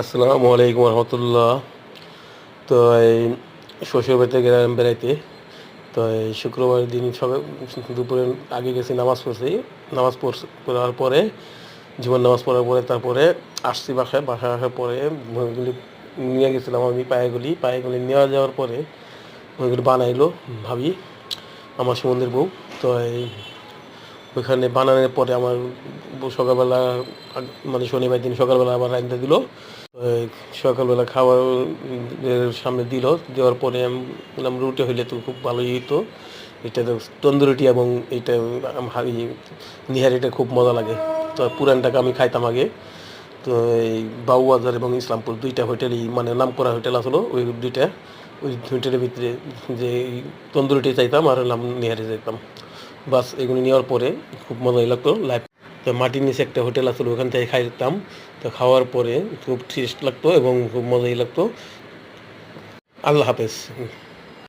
আসসালামু আলাইকুম রহমতুল্লাহ। তো এই শ্বশুর বাড়িতে গেলাম বেড়াইতে। তো এই শুক্রবার দিন সবে দুপুরে আগে গেছি নামাজ পড়ছি। নামাজ পড়ার পরে, জীবন নামাজ পড়ার পরে, তারপরে আসছি বাসায়। বাসায় আসার পরে নিয়ে গেছিলাম আমি পায়েগুলি। পায়েগুলি নেওয়া যাওয়ার পরে ওইগুলি বানাইলো ভাবি, আমার সুমন্দির বউ। তো এই ওইখানে বানানোর পরে আমার সকালবেলা মানে শনিবার দিন সকালবেলা আবার রাখতে দিল। সকালবেলা এর সামনে দিল, দেওয়ার পরে আমি বললাম, রুটি হইলে তো খুব ভালোই হতো এটা তো তন্দুরুটি এবং এটা হাই নিহারিটা খুব মজা লাগে। তো পুরানটাকে আমি খাইতাম আগে। তো এই বাউবাজার এবং ইসলামপুর দুইটা হোটেলই মানে নাম করা হোটেল আসলো ওই দুইটা। ওই হোটেলের ভিতরে যে তন্দুরুটি চাইতাম আর নাম নিহারি চাইতাম। বাস এগুলো নেওয়ার পরে খুব মজাই লাগতো। লাইফ তো মাটির নিচে একটা হোটেল আসলে ওখান থেকে খাইতাম। তো খাওয়ার পরে খুব টেস্ট লাগতো এবং খুব মজাই লাগতো। আল্লাহ হাফেজ।